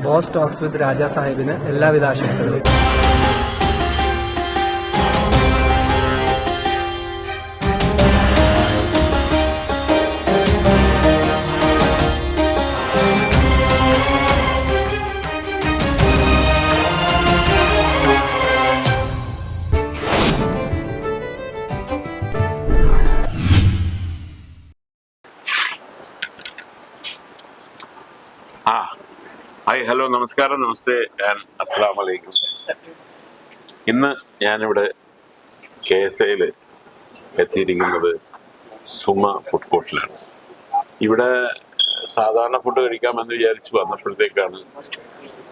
Boss talks with Raja സാഹിബിന് എല്ലാവിധ ആശംസകളും. ഹലോ നമസ്കാരം. നമസ്തേ ഞാൻ അസ്സാം വലൈക്കും ഇന്ന് ഞാനിവിടെ കെ എസ് ഐയിൽ എത്തിയിരിക്കുന്നത് സുമ ഫുഡ് കോർട്ടിലാണ്. ഇവിടെ സാധാരണ ഫുഡ് കഴിക്കാമെന്ന് വിചാരിച്ച് വന്നപ്പോഴത്തേക്കാണ്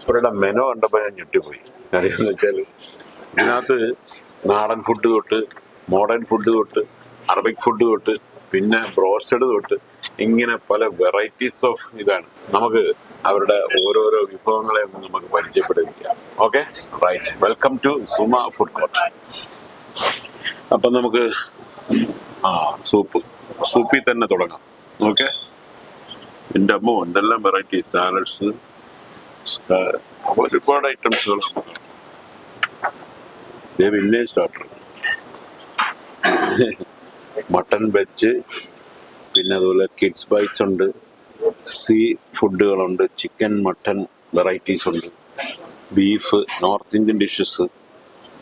ഇവരുടെ മെനോ കണ്ടപ്പോൾ ഞാൻ ഞെട്ടിപ്പോയി. കാര്യമെന്ന് വെച്ചാൽ ഇതിനകത്ത് നാടൻ ഫുഡ് തൊട്ട് മോഡേൺ ഫുഡ് തൊട്ട് അറബിക് ഫുഡ് തൊട്ട് പിന്നെ ബ്രോസ്റ്റഡ് തൊട്ട് ഇങ്ങനെ പല വെറൈറ്റീസ് ഓഫ് ഇതാണ്. നമുക്ക് അവരുടെ ഓരോരോ വിഭവങ്ങളെ നമുക്ക് പരിചയപ്പെടുത്തിക്കാം. Okay right welcome to Suma food court അപ്പം നമുക്ക് ആ സൂപ്പ് സൂപ്പിൽ തന്നെ തുടങ്ങാം. ഓക്കെ എന്റെ അമ്മോ എന്തെല്ലാം വെറൈറ്റി സാലഡ്സ് ഒരുപാട് ഐറ്റംസുകൾ ദേ പിന്നെ സ്റ്റാർട്ടർ മട്ടൺ വെജ് പിന്നെ അതുപോലെ കിഡ്സ് ബൈറ്റ്സ് ഉണ്ട് സീ ഫുഡുകളുണ്ട് ചിക്കൻ മട്ടൺ വെറൈറ്റീസ് ഉണ്ട്. Beef north Indian dishes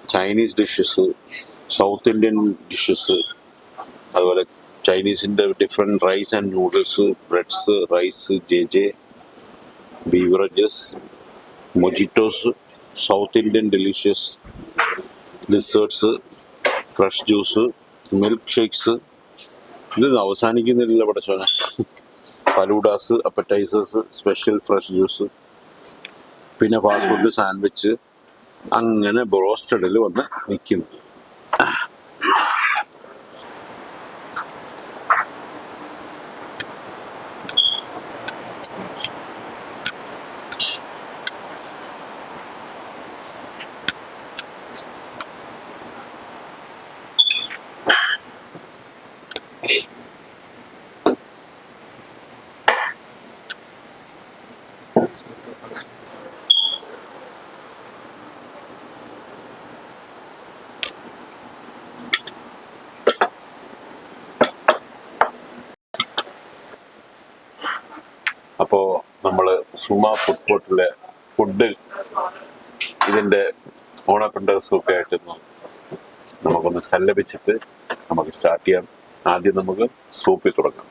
Chinese dishes south Indian dishes അതുപോലെ ചൈനീസിന്റെ different rice and noodles breads rice J J beverages mojitos south Indian delicious desserts fresh juice milk shakes ഇത് അവസാനിക്കുന്നില്ല പടച്ചോന. Faloodas appetizers special fresh juice പിന്നെ fast food sandwich അങ്ങനെ ബ്രോസ്റ്റഡിൽ വന്ന് നിൽക്കുന്നു അപ്പോൾ നമ്മൾ സുമ ഫുഡ് കോർട്ടിലെ ഫുഡ് ഇതിന്റെ ഓണപ്പിണ്ടേഴ്സും ഒക്കെ ആയിട്ടൊന്ന് നമുക്കൊന്ന് സല്ലപിച്ചിട്ട് നമുക്ക് സ്റ്റാർട്ട് ചെയ്യാം. ആദ്യം നമുക്ക് സൂപ്പിൽ തുടങ്ങാം.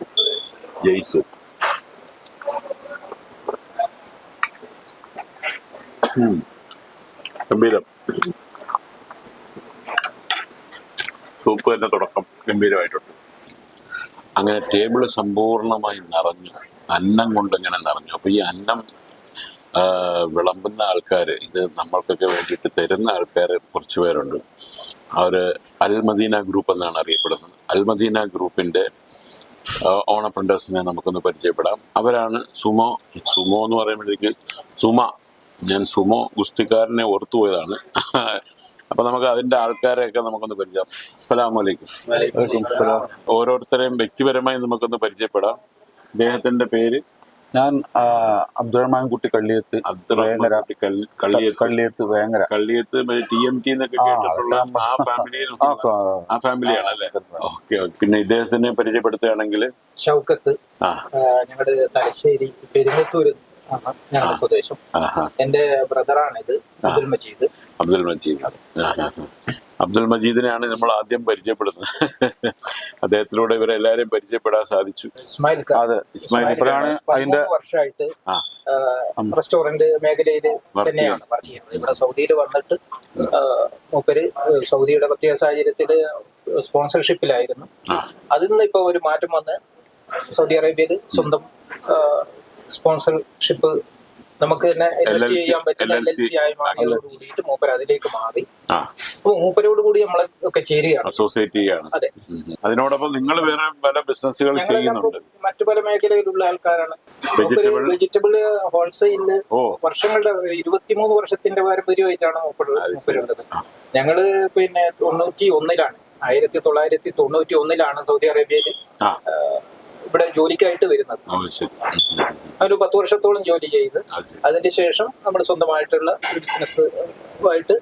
ജയ് സൂപ്പ്. ഗംഭീരം. സൂപ്പ് തന്നെ തുടക്കം. ഗംഭീരമായിട്ടുണ്ട്. അങ്ങനെ ടേബിൾ സമ്പൂർണമായി നിറഞ്ഞു. അന്നം കൊണ്ടിങ്ങനെ നിറഞ്ഞു. അപ്പോൾ ഈ അന്നം വിളമ്പുന്ന ആൾക്കാർ ഇത് നമ്മൾക്കൊക്കെ വേണ്ടിയിട്ട് തരുന്ന ആൾക്കാർ കുറച്ച് പേരുണ്ട്. അവർ അൽമദീന ഗ്രൂപ്പ് എന്നാണ് അറിയപ്പെടുന്നത്. അൽമദീന ഗ്രൂപ്പിന്റെ ഓണപ്രണ്ടേഴ്സിനെ നമുക്കൊന്ന് പരിചയപ്പെടാം. അവരാണ് സുമോ സുമോ എന്ന് പറയുമ്പോഴേക്ക് സുമ ഞാൻ സുമോ ഗുസ്തിക്കാരനെ ഓർത്തുപോയതാണ്. അപ്പൊ നമുക്ക് അതിന്റെ ആൾക്കാരെയൊക്കെ നമുക്കൊന്ന് പരിചയം. അസ്സലാമു അലൈക്കും വലൈക്കും സലാം. ഓരോരുത്തരെയും വ്യക്തിപരമായി നമുക്കൊന്ന് പരിചയപ്പെടാം. അദ്ദേഹത്തിന്റെ പേര്? ഞാൻ Abdurahman Kutty Kalliyath Kalliyath. Vengara. Kalliyath T M T എന്നൊക്കെ ആ, ആ ഫാമിലിയിൽ ആ, ആ ഫാമിലിയാണ് അല്ലേ? Okay okay. പിന്നെ ഇദ്ദേഹത്തിനെ പരിചയപ്പെടുത്തുകയാണെങ്കിൽ ഷൗക്കത്ത്. ആ. ഞങ്ങളുടെ തലശ്ശേരി ആണ് ഞങ്ങളുടെ സ്വദേശം. ആഹാ. എന്റെ അബ്ദുൽ മജീദ്. അബ്ദുൽ മജീദ്. അബ്ദുൽ മജീദിനെയാണ് നമ്മൾ ആദ്യം പരിചയപ്പെടുന്നത്. അദ്ദേഹത്തിലൂടെ ഇവരെല്ലാരെയും പരിചയപ്പെടാൻ സാധിച്ചു. ഇസ്മായിൽ. അതെ ഇസ്മായിൽ ഇപ്പോഴാണ് അതിന്റെ വർഷമായിട്ട് റെസ്റ്റോറന്റ് മേഖലയിൽ തന്നെയാണ് വർക്ക് ചെയ്യുന്നത്. ഇവിടെ സൗദിയിൽ വന്നിട്ട് മൂപ്പര് സൗദിയുടെ പ്രത്യേക സാഹചര്യത്തിൽ സ്പോൺസർഷിപ്പിലായിരുന്നു. അതിൽ നിന്ന് ഇപ്പൊ ഒരു മാറ്റം വന്ന് സൗദി അറേബ്യയിൽ സ്വന്തം സ്പോൺസർഷിപ്പ് നമുക്ക് തന്നെ ഇൻവെസ്റ്റ് ചെയ്യാൻ പറ്റുന്ന എൽ എൽ സി ആയി മാറിയതോട് കൂടിയിട്ട് മൂപ്പർ അതിലേക്ക് മാറി. അപ്പൊ മൂപ്പരോട് കൂടി നമ്മളെ ഒക്കെ ചേരുകയാണ്. അസോസിയേറ്റ് ചെയ്യാണ് അതെ. അതിനോടൊപ്പം നിങ്ങൾ വേറെ പല ബിസിനസ്സുകൾ ചെയ്യുന്നുണ്ട്. മറ്റു പല മേഖലയിലുള്ള ആൾക്കാരാണ്. വെജിറ്റബിൾ ഹോൾസെയിൽ വർഷങ്ങളുടെ ഇരുപത്തിമൂന്ന് വർഷത്തിന്റെ പാരമ്പര്യമായിട്ടാണ്. മൂപ്പരുള്ളത്. ഞങ്ങൾ പിന്നെ തൊണ്ണൂറ്റി ഒന്നിലാണ് ആയിരത്തി തൊള്ളായിരത്തി തൊണ്ണൂറ്റി ഒന്നിലാണ് സൗദി അറേബ്യയിൽ ഇവിടെ ജോലിക്കായിട്ട് വരുന്നത്. ഒരു പത്ത് വർഷത്തോളം ജോലി ചെയ്ത് അത് അതിന്റെ ശേഷം നമ്മൾ സ്വന്തമായിട്ടുള്ള ഒരു ബിസിനസ് ആയിട്ട്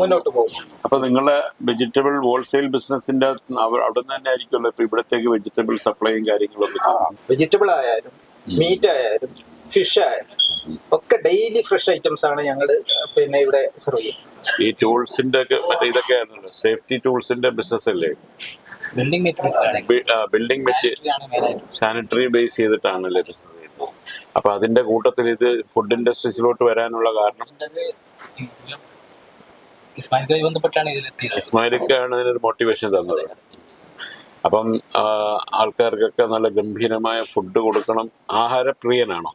മുന്നോട്ട് പോകും. അപ്പൊ നിങ്ങളെ വെജിറ്റബിൾ ഹോൾസെയിൽ ബിസിനസിന്റെ അവിടെ തന്നെ ആയിരിക്കുമല്ലോ ഇപ്പൊ ഇവിടത്തേക്ക് വെജിറ്റബിൾ സപ്ലൈയും കാര്യങ്ങളും വെജിറ്റബിൾ ആയാലും മീറ്റ് ആയാലും ഫിഷ് ആയാലും ഒക്കെ ഡെയിലി ഫ്രഷ് ഐറ്റംസ് ആണ് ഞങ്ങൾ പിന്നെ ഇവിടെ സെർവ് ചെയ്യുന്നത്. ഈ ടൂൾസിന്റെ മറ്റേ ഇതൊക്കെ സേഫ്റ്റി ടൂൾസിന്റെ ബിസിനസ് അല്ലേ building building material sanitary base ചെയ്തിട്ടാണ് ബിസിനസ് ചെയ്യുന്നത്? അപ്പൊ അതിന്റെ കൂട്ടത്തിൽ ഇത് ഫുഡ് ഇൻഡസ്ട്രീസിലോട്ട് വരാനുള്ള കാരണം? ഇസ്മായിലുമായി ബന്ധപ്പെട്ടാണ് ഇതിലെത്തിയത്. ഇസ്മായിലിക്കാണ് ഇതിനൊരു മോട്ടിവേഷൻ തന്നത്. അപ്പം ആൾക്കാർക്കൊക്കെ നല്ല ഗംഭീരമായ ഫുഡ് കൊടുക്കണം. ആഹാരപ്രിയനാണോ?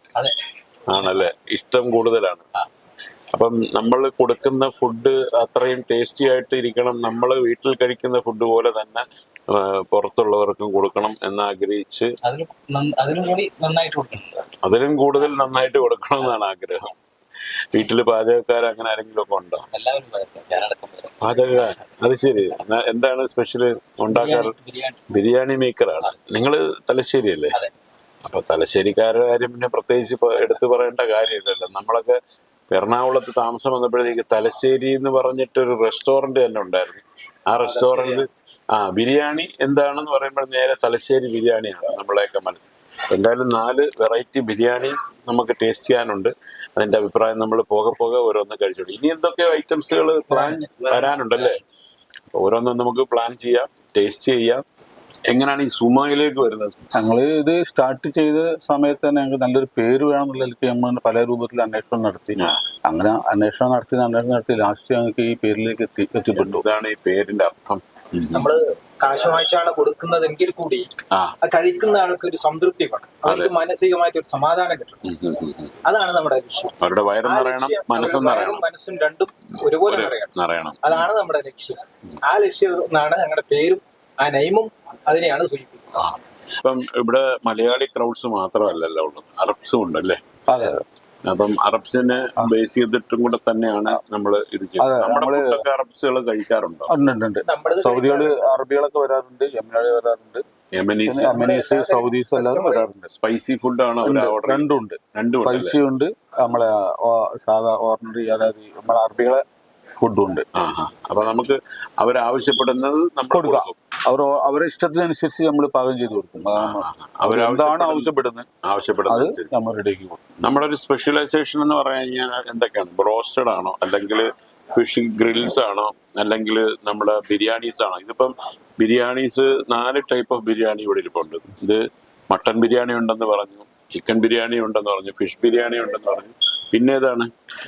ആണല്ലേ? ഇഷ്ടം കൂടുതലാണ്. അപ്പം നമ്മൾ കൊടുക്കുന്ന ഫുഡ് അത്രയും ടേസ്റ്റി ആയിട്ട് ഇരിക്കണം. നമ്മൾ വീട്ടിൽ കഴിക്കുന്ന ഫുഡ് പോലെ തന്നെ പുറത്തുള്ളവർക്കും കൊടുക്കണം എന്ന് ആഗ്രഹിച്ച് അതിലും കൂടുതൽ നന്നായിട്ട് കൊടുക്കണം എന്നാണ് ആഗ്രഹം. വീട്ടിൽ പാചകക്കാർ അങ്ങനെ ആരെങ്കിലും ഒക്കെ ഉണ്ടോ. പാചകക്കാർ അത് ശരി. എന്താണ് സ്പെഷ്യൽ ഉണ്ടാക്കാറ് ബിരിയാണി മേക്കറാണ്. നിങ്ങൾ തലശ്ശേരി അല്ലേ അപ്പൊ തലശ്ശേരിക്കാരുടെ കാര്യം പിന്നെ പ്രത്യേകിച്ച് എടുത്തു പറയേണ്ട കാര്യമില്ലല്ലോ. നമ്മളൊക്കെ എറണാകുളത്ത് താമസം വന്നപ്പോഴത്തേക്ക് തലശ്ശേരി എന്ന് പറഞ്ഞിട്ട് ഒരു റെസ്റ്റോറന്റ് തന്നെ ഉണ്ടായിരുന്നു. ആ റെസ്റ്റോറന്റ് ആ ബിരിയാണി എന്താണെന്ന് പറയുമ്പോൾ നേരെ തലശ്ശേരി ബിരിയാണിയാണ് നമ്മളെയൊക്കെ മനസ്സിൽ. എന്തായാലും നാല് വെറൈറ്റി ബിരിയാണി നമുക്ക് ടേസ്റ്റ് ചെയ്യാനുണ്ട്. അതിന്റെ അഭിപ്രായം നമ്മൾ പോകെ പോകെ ഓരോന്ന് കഴിച്ചോളൂ. ഇനി എന്തൊക്കെ ഐറ്റംസുകൾ പ്ലാൻ വരാനുണ്ടല്ലേ? ഓരോന്നും നമുക്ക് പ്ലാൻ ചെയ്യാം ടേസ്റ്റ് ചെയ്യാം. എങ്ങനെയാണ് ഈ സുമയിലേക്ക് വരുന്നത്? ഞങ്ങൾ ഇത് സ്റ്റാർട്ട് ചെയ്ത സമയത്ത് തന്നെ ഞങ്ങൾക്ക് നല്ലൊരു പേര് വേണമെന്നുള്ളതിലേക്ക് നമ്മൾ പല രൂപത്തിൽ അന്വേഷണം നടത്തി. അങ്ങനെ അന്വേഷണം നടത്തി അന്വേഷണം നടത്തി ലാസ്റ്റ് ഞങ്ങൾക്ക് ഈ പേരിലേക്ക് എത്തി എത്തിപ്പെട്ടു. ഇതാണ് ഈ പേരിന്റെ അർത്ഥം? നമ്മൾ കാശ് വാങ്ങിച്ചാണ് കൊടുക്കുന്നതെങ്കിൽ കൂടി കഴിക്കുന്ന ആൾക്ക് ഒരു സംതൃപ്തി വേണം അവർക്ക് മാനസികമായിട്ട് ഒരു സമാധാനം ഉം. അതാണ് നമ്മുടെ ലക്ഷ്യം. അവരുടെ വയറും നിറയണം മനസ്സും നിറയണം. മനസ്സും രണ്ടും ഒരുപോലെ നിറയണം. അതാണ് നമ്മുടെ ലക്ഷ്യം. ആ ലക്ഷ്യം എന്നാണ് ഞങ്ങളുടെ പേരും ആ നൈമും അതിനെയാണ് സൂചിപ്പിക്കുന്നത്. അപ്പം ഇവിടെ മലയാളി ക്രൗഡ്സ് മാത്രമല്ലല്ലോ ഉള്ളത് അറബ്സും ഉണ്ടല്ലേ? അതെ അപ്പം അറബ്സിനെ ബേസ് ചെയ്തിട്ടും കൂടെ തന്നെയാണ് നമ്മൾ ഇത് ചെയ്യുന്നത്. അറബ്സുകൾ കഴിക്കാറുണ്ടോ? ഉണ്ട് സൗദികൾ അറബികളൊക്കെ വരാറുണ്ട് യമനാളി വരാറുണ്ട്. യമനീസ്. അമനീസ് സൗദീസ് എല്ലാം വരാറുണ്ട്. സ്പൈസി ഫുഡാണ് അവർ ഓർഡർ രണ്ടും ഉണ്ട്. രണ്ടും ഉണ്ടല്ലേ? സ്പൈസി ഉണ്ട്. നമ്മളെ സാധാ ഓർഡിനറി അതായത് നമ്മളെ അറബികളെ ഫുഡും ഉണ്ട് അപ്പൊ നമുക്ക് അവരാവശ്യപ്പെടുന്നത് കൊടുക്കാം. അവർ അവരെ ഇഷ്ടത്തിനനുസരിച്ച് നമ്മൾ പാകം ചെയ്ത് കൊടുക്കും. അവരെന്താണ് ആവശ്യപ്പെടുന്നത് ആവശ്യപ്പെടുന്നത്? റെഡിയാക്കി കൊടുക്കും. നമ്മുടെ ഒരു സ്പെഷ്യലൈസേഷൻ എന്ന് പറഞ്ഞു കഴിഞ്ഞാൽ എന്തൊക്കെയാണ്? ബ്രോസ്റ്റഡ് ആണോ? അല്ലെങ്കിൽ ഫിഷ് ഗ്രിൽസ് ആണോ? അല്ലെങ്കിൽ നമ്മുടെ ബിരിയാണീസ് ആണോ? ഇതിപ്പം ബിരിയാണീസ് നാല് ടൈപ്പ് ഓഫ് ബിരിയാണി ഇവിടെ ഇരിപ്പുണ്ട്. ഇത് മട്ടൻ ബിരിയാണി ഉണ്ടെന്ന് പറഞ്ഞു ചിക്കൻ ബിരിയാണി ഉണ്ടെന്ന് പറഞ്ഞു ഫിഷ് ബിരിയാണി ഉണ്ടെന്ന് പറഞ്ഞു പിന്നെ ഏതാണ്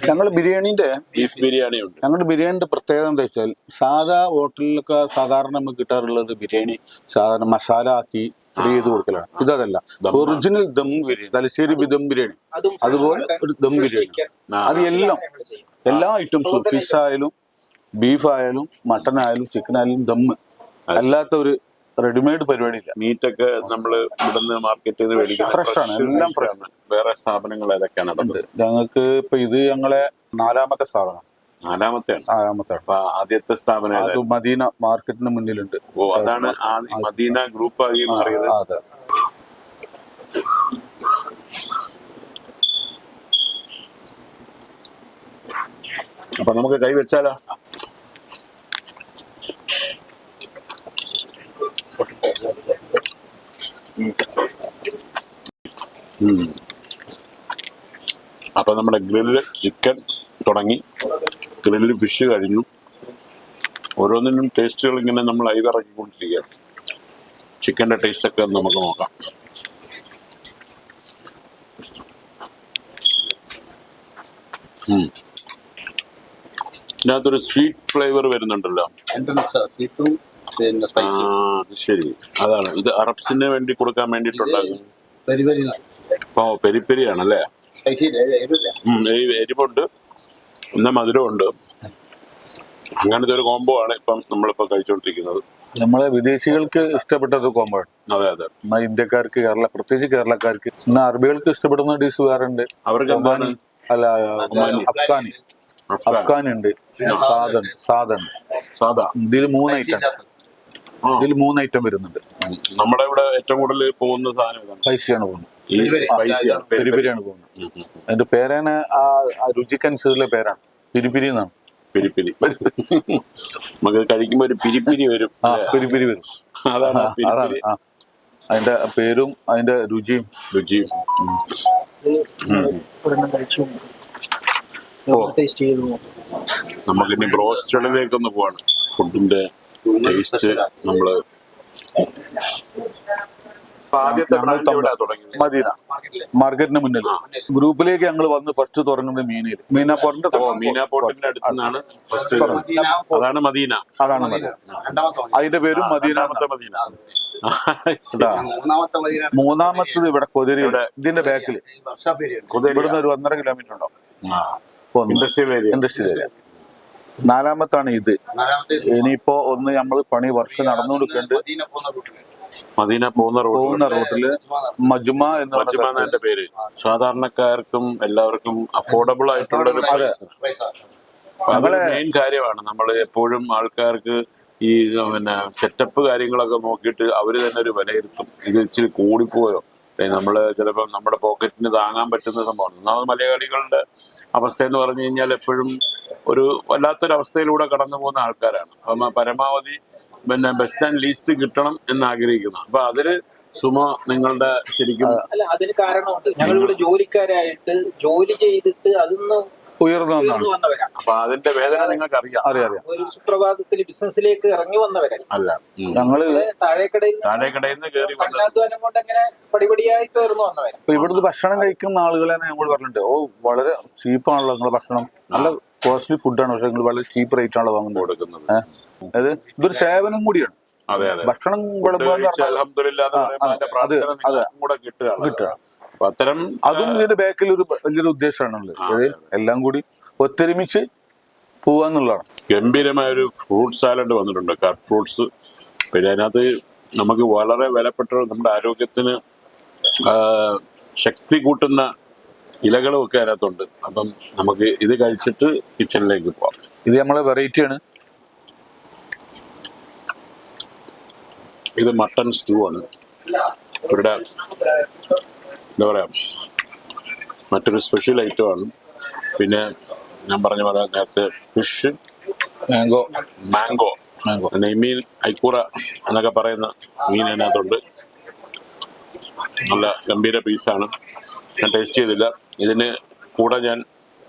ഞങ്ങൾ ബിരിയാണിന്റെ ബീഫ് ബിരിയാണി ഉണ്ട് ഞങ്ങളുടെ ബിരിയാണിന്റെ പ്രത്യേകത എന്താ വെച്ചാൽ സാധാ ഹോട്ടലിലൊക്കെ സാധാരണ നമുക്ക് കിട്ടാറുള്ളത് ബിരിയാണി സാധാരണ മസാല ആക്കി ഫ്രീ ചെയ്ത് കൊടുക്കലാണ്. ഇതല്ല. ഒറിജിനൽ ദം ബിരിയാണി. തലശ്ശേരി ദം ബിരിയാണി. അതുപോലെ ഒരു ദം ബിരിയാണി. അത് എല്ലാം. എല്ലാ ഐറ്റംസും ഫിഷ് ആയാലും ബീഫ് ആയാലും മട്ടൺ ആയാലും ചിക്കൻ ആയാലും ദം അല്ലാത്ത ഒരു റെഡിമെയ്ഡ് പരിപാടിയില്ല. മീറ്റൊക്കെ നമ്മൾ ഇവിടുന്ന് മാർക്കറ്റ് ചെയ്ത് മേടിക്കുന്നത് Fresh ആണ്, എല്ലാം ഫ്രഷ് ആണ് വേറെ സ്ഥാപനങ്ങൾ ഏതൊക്കെയാണ് നടന്നത് ഞങ്ങൾക്ക് ഇപ്പൊ ഇത് ഞങ്ങളെ നാലാമത്തെ സ്ഥാപനം. നാലാമത്തെ നാലാമത്തെ. അപ്പൊ ആദ്യത്തെ സ്ഥാപനം അത് മദീന മാർക്കറ്റിന് മുന്നിലുണ്ട്. ഓ അതാണ് മദീന ഗ്രൂപ്പ് ആയി മാറിയത്? അതെ. അപ്പൊ നമുക്ക് കൈ അപ്പൊ നമ്മുടെ ഗ്രില്ല് ചിക്കൻ തുടങ്ങി. ഗ്രില്ല് ഫിഷ് കഴിഞ്ഞു. ഓരോന്നിനും ടേസ്റ്റുകൾ ഇങ്ങനെ നമ്മൾ ഐതിറക്കിക്കൊണ്ടിരിക്കുകയാണ് ചിക്കന്റെ ടേസ്റ്റ് ഒക്കെ നമുക്ക് നോക്കാം. ഇതിനകത്തൊരു സ്വീറ്റ് ഫ്ലേവർ വരുന്നുണ്ടല്ലോ. സ്വീറ്റും പിന്നെ ശരി. അതാണ്. ഇത് അറബ്സിന് വേണ്ടി കൊടുക്കാൻ വേണ്ടിയിട്ടുണ്ടാകും. ഓ പെരിപ്പെരിയാണല്ലേ? എരിവുണ്ട് പിന്നെ മധുരമുണ്ട് അങ്ങനത്തെ ഒരു കോംബോ ആണ് ഇപ്പം നമ്മളിപ്പോ കഴിച്ചുകൊണ്ടിരിക്കുന്നത് നമ്മളെ വിദേശികൾക്ക് ഇഷ്ടപ്പെട്ടത് കോമ്പാണ് അതെ അതെ. എന്നാൽ ഇന്ത്യക്കാർക്ക് കേരള പ്രത്യേകിച്ച് കേരളക്കാർക്ക് എന്നാൽ അറബികൾക്ക് ഇഷ്ടപ്പെടുന്ന ഡിഷ് വേറെ ഉണ്ട് അവർക്ക് എന്താണ്? ഒമാനി. അല്ല അഫ്ഗാനി. അഫ്ഗാൻ അഫ്ഗാനി ഉണ്ട്. സാധൻ സാധൻ സാധാ ഇതിൽ മൂന്ന് ഐറ്റം ഇതിൽ മൂന്ന് ഐറ്റം വരുന്നുണ്ട്. നമ്മുടെ ഇവിടെ ഏറ്റവും കൂടുതൽ പോകുന്ന സാധനം പൈസയാണ് സ്പൈസിയാണ് പോകുന്നത്. ഈ സ്പൈസിയാണ് പെരി പെരിയാണ് പോകുന്നത്. അതിന്റെ പേരാണ് ആ ആ രുചിക്കനുസരിച്ചുള്ള പേരാണ്. പിരിപിരി എന്നാണ്. പിരിപിരി നമുക്ക് കഴിക്കുമ്പോ ഒരു പിരിപിരി വരും ആ പിരിപിരി വരും. അതാണ് ആ, അതാണ് പിരിപ്പിരി. ആ. അതിന്റെ പേരും അതിന്റെ രുചിയും. രുചിയും. ഒരെണ്ണം കഴിച്ചു ഓ. ടേസ്റ്റ് ചെയ്ത്. നോക്കും നമുക്ക് ഇനി ബ്രോസ്റ്റഡിലേക്ക് ഒന്ന് പോവാണ്. ഫുഡിന്റെ ടേസ്റ്റ് നമ്മൾ മദീന. മാർക്കറ്റിന് മുന്നിൽ. ഗ്രൂപ്പിലേക്ക് ഞങ്ങൾ വന്ന് ഫസ്റ്റ് തുടങ്ങുന്നത് മീനയിൽ മീനാപ്പോറിന്റെ പോർട്ടിന്റെ മീന പോർട്ടിന്റെ അടുത്താണ് ഫസ്റ്റ് അതാണ് മദീന. അതാണ് മദീന. അതിന്റെ പേരും മദീനാമത്തെ മദീന. മൂന്നാമത്തത് ഇവിടെ കൊതിരിയുടെ ഇതിന്റെ ബാക്കിൽ ഇവിടുന്ന് ഒരു ഒന്നര കിലോമീറ്റർ ഉണ്ടാവും. ഇൻഡസ്ട്രിയൽ ഏരിയ ഇൻഡസ്ട്രിയൽ ഏരിയ നാലാമത്താണ് ഇത്. ഇനിയിപ്പോ ഒന്ന് നമ്മൾ പണി വർക്ക് നടന്നുകൊടുക്കുന്നുണ്ട് മദീന പോകുന്ന പോകുന്ന റോട്ടിൽ മജുമ എന്ന് മജുമ എന്റെ പേര്. സാധാരണക്കാർക്കും എല്ലാവർക്കും അഫോർഡബിൾ ആയിട്ടുള്ള ഒരു പ്ലേസ് പൈസ അതൊരു മെയിൻ കാര്യമാണ്. നമ്മൾ എപ്പോഴും ആൾക്കാർക്ക് ഈ പിന്നെ സെറ്റപ്പ് കാര്യങ്ങളൊക്കെ നോക്കിയിട്ട് അവർ തന്നെ ഒരു വിലയിരുത്തും. ഇത് ഇച്ചിരി കൂടിപ്പോയോ? നമ്മൾ നമ്മൾ ചിലപ്പോൾ നമ്മുടെ പോക്കറ്റിന് താങ്ങാൻ പറ്റുന്ന സംഭവമാണ്. ഒന്നാമത് മലയാളികളുടെ അവസ്ഥ എന്ന് പറഞ്ഞു കഴിഞ്ഞാൽ എപ്പോഴും ഒരു വല്ലാത്തൊരവസ്ഥയിലൂടെ കടന്നു പോകുന്ന ആൾക്കാരാണ്. അപ്പം പരമാവധി പിന്നെ ബെസ്റ്റ് ആൻഡ് ലീസ്റ്റ് കിട്ടണം എന്ന് ആഗ്രഹിക്കുന്നു അപ്പൊ അതിൽ സുമ നിങ്ങളുടെ ശരിക്കും അല്ല അതിന് കാരണമുണ്ട്. ഞങ്ങളിവിടെ ജോലിക്കാരായിട്ട് ജോലി ചെയ്തിട്ട് അതിന്ന് ഉയർന്നു വന്നവരാണ്. അപ്പൊ അതിന്റെ വേദന നിങ്ങൾക്ക് അറിയാം അറിയാം. ഒരു സുപ്രഭാതത്തിൽ ബിസിനസ്സിലേക്ക് ഇറങ്ങി വന്നവരാണ്. അല്ല. ഞങ്ങൾ താഴേക്കടയിൽ താഴേക്കടയിൽ നിന്ന് കയറി വന്നത് കഠിനാധ്വാനം കൊണ്ട് അങ്ങനെ പടിപടിയായിട്ട് ഉയർന്നു വന്നവരാണ്. ഇവിടുന്ന് ഭക്ഷണം കഴിക്കുന്ന ആളുകളെ ഞങ്ങൾ പറഞ്ഞിട്ടുണ്ട്. ഓ വളരെ ചീപ്പാണല്ലോ നിങ്ങളുടെ ഭക്ഷണം. നല്ല കോസ്റ്റ്ലി ഫുഡാണ്. പക്ഷെ നിങ്ങൾ വളരെ ചീപ്പ് റേറ്റ് ആണല്ലോ വാങ്ങുന്നത്. കൊടുക്കുന്നത്. അതായത് ഇതൊരു സേവനം കൂടിയാണ്. ഭക്ഷണം കിട്ടുക. അത്തരം അതും ഇതിന്റെ ബാക്കിൽ ഒരു വലിയൊരു ഉദ്ദേശമാണുള്ളത്. അതായത് എല്ലാം കൂടി ഒത്തൊരുമിച്ച് പോവാന്നുള്ളതാണ് ഗംഭീരമായ ഒരു ഫ്രൂട്ട് സാലഡ് വന്നിട്ടുണ്ട്. Cut fruits. പിന്നെ അതിനകത്ത് നമുക്ക് വളരെ വിലപ്പെട്ട നമ്മുടെ ആരോഗ്യത്തിന് ശക്തി കൂട്ടുന്ന ഇലകളും ഒക്കെ അതിനകത്തുണ്ട്. അപ്പം നമുക്ക് ഇത് കഴിച്ചിട്ട് കിച്ചണിലേക്ക് പോവാം. ഇത് നമ്മളെ വെറൈറ്റിയാണ് ഇത് മട്ടൺ സ്റ്റൂ ആണ്. ഇവരുടെ എന്താ പറയാ മറ്റൊരു സ്പെഷ്യൽ ഐറ്റം ആണ്. പിന്നെ ഞാൻ പറഞ്ഞ പോലെ നേരത്തെ ഫിഷ് മാംഗോ മാംഗോ മാംഗോ നെയ്മീൻ ഐക്കൂറ എന്നൊക്കെ പറയുന്ന മീൻ അതിനകത്തുണ്ട്. നല്ല ഗംഭീര പീസാണ്. ഞാൻ ടേസ്റ്റ് ചെയ്തില്ല. ഇതിന് കൂടെ ഞാൻ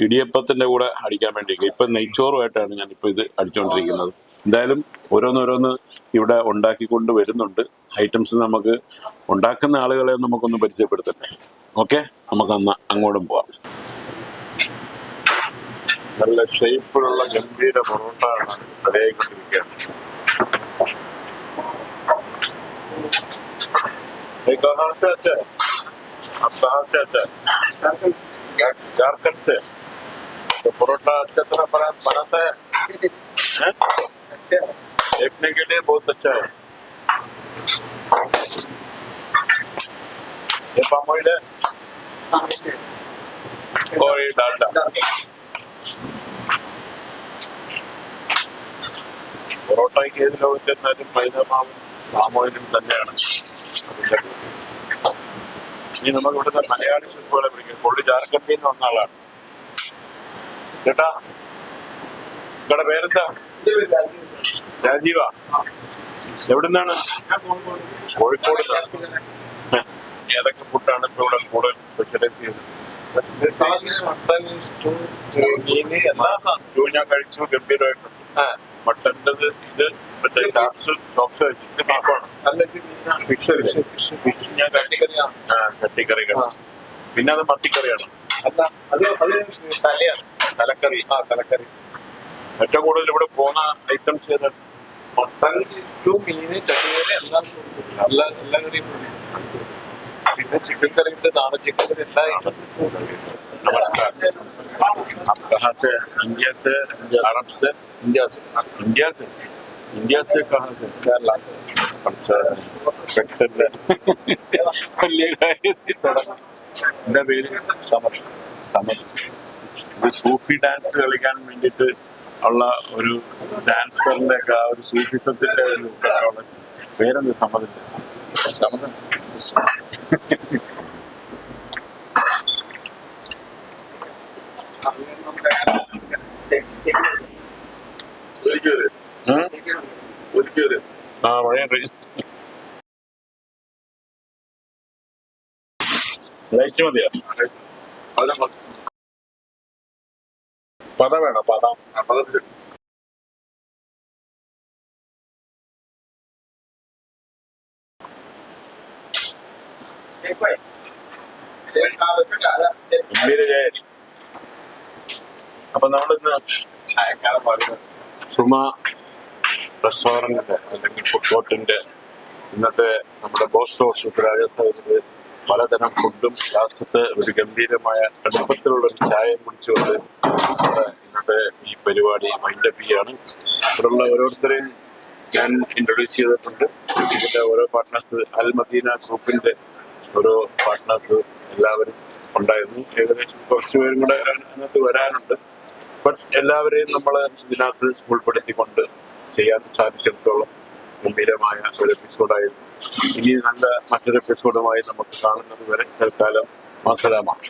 ഇടിയപ്പത്തിന്റെ കൂടെ അടിക്കാൻ വേണ്ടി ഇപ്പം നെയ്ച്ചോറുമായിട്ടാണ് ഇപ്പൊ ഇത് അടിച്ചുകൊണ്ടിരിക്കുന്നത് എന്തായാലും ഓരോന്നോരോന്ന് ഇവിടെ ഉണ്ടാക്കിക്കൊണ്ട് വരുന്നുണ്ട്. ഐറ്റംസ് നമുക്ക് ഉണ്ടാക്കുന്ന ആളുകളെ നമുക്കൊന്ന് പരിചയപ്പെടുത്തട്ടെ. ഓക്കെ നമുക്ക് അന്ന് അങ്ങോട്ടും പോവാം. നല്ല ഷേപ്പിലുള്ള ഗംഭീര പൊറോട്ട ആണ് ये कहाँ से आते हैं आप कहाँ से आते हैं झारखंड से तो परोठा अच्छी तरह बना बनाता है हैं? देखने के लिए बहुत अच्छा है ये पाम ऑयल है और ये डालडा പൊറോട്ടയ്ക്ക് ഏത് ലോകം ചെന്നാലും മൈദമാവും പാം ഓയിലും തന്നെയാണ് അതിന്റെ ഇനി നമുക്ക് ഇവിടുത്തെ മലയാളി ഷെഫുകളെ വിളിക്കും. പുള്ളി ജാർഖണ്ഡിൽ നിന്ന് വന്ന ആളാണ്. ചേട്ടാ നിങ്ങളുടെ പേരെന്താ? രാജീവ. എവിടുന്നാണ്? കോഴിക്കോട് ഏതൊക്കെ ഫുഡാണ് ഇപ്പൊ ഇവിടെ കൂടുതൽ സ്പെഷ്യലൈസ് ചെയ്തത് മട്ടൻ സ്റ്റൂ മീന് എല്ലാ സ്റ്റൂ ഞാൻ കഴിച്ചു ഗംഭീരമായിട്ടുണ്ട്. മട്ടന്റെ ഇത് മറ്റേ ചാപ്സ് ചോപ്സ് ഇത് ബീഫാണ് ഫിഷ് ഫിഷ് ഞാൻ കഴിച്ചു ആ ചട്ടിക്കറി കഴിച്ചു പിന്നെ അത് മത്തിക്കറിയാണ്. തലക്കറി. ആ തലക്കറി. ഏറ്റവും കൂടുതൽ ഇവിടെ പോകുന്ന ഐറ്റംസ് ഏതാണ് മട്ടൻ മീന് ചട്ടിക്കറി എല്ലാം എല്ലാ എല്ലാ കറിയും പിന്നെ ചിക്കൻ കറി ഉണ്ട് നാളെ ചിക്കൻ കറി എല്ലാ ഐറ്റം नमस्कार आप कहाँ से इंडिया से अरब से ഇന്ത്യ इंडिया से इंडिया से कहाँ से केरला अच्छा പെട്ടെന്ന് വലിയ കാര്യത്തിൽ തുടങ്ങി എന്റെ പേര് സമർ സമർ ഇത് സൂഫി ഡാൻസ് കളിക്കാൻ വേണ്ടിയിട്ട് ഉള്ള ഒരു ഡാൻസറിന്റെ ഒക്കെ ആ ഒരു സൂഫിസത്തിന്റെ ഒരു ഇതാണ്. പേരെന്ത് സമ്മതില്ല സമ്മതം ഉം? ആ മഴയുണ്ട് ലൈറ്റ് മതിയോ പത വേണം പത ഗംഭീര അപ്പൊ നമ്മളിന്ന് സുമ റെസ്റ്റോറന്റിന്റെ അല്ലെങ്കിൽ ഫുഡ് കോർട്ടിന്റെ ഇന്നത്തെ നമ്മുടെ ബോസ്റ്റോ സുബ്രാജ സാഹിബിന്റെ പലതരം ഫുഡും ലാസ്റ്റത്തെ ഒരു ഗംഭീരമായ കടുപ്പത്തിലുള്ള ഒരു ചായയും കുടിച്ചുകൊണ്ട് നമ്മുടെ ഇന്നത്തെ ഈ പരിപാടി മൈൻഡപ്പ് ചെയ്യാണ്. ഇവിടെയുള്ള ഓരോരുത്തരെയും ഞാൻ ഇൻട്രൊഡ്യൂസ് ചെയ്തിട്ടുണ്ട്. ഇതിന്റെ ഓരോ പാർട്ട്നേഴ്സ് അൽ മദീന ഗ്രൂപ്പിന്റെ ഓരോ പാർട്ട്നേഴ്സ് എല്ലാവരും ഉണ്ടായിരുന്നു. ഏകദേശം കുറച്ച് പേരും കൂടെ അതിനകത്ത് വരാനുണ്ട്. ബട്ട് എല്ലാവരെയും നമ്മൾ ഇതിനകത്ത് ഉൾപ്പെടുത്തിക്കൊണ്ട് ചെയ്യാൻ സാധിച്ചിടത്തോളം ഗംഭീരമായ ഒരു എപ്പിസോഡായിരുന്നു ഇനി നല്ല മറ്റൊരു എപ്പിസോഡുമായി നമുക്ക് കാണുന്നത് വരെ തൽക്കാലം. അസലാമാണ്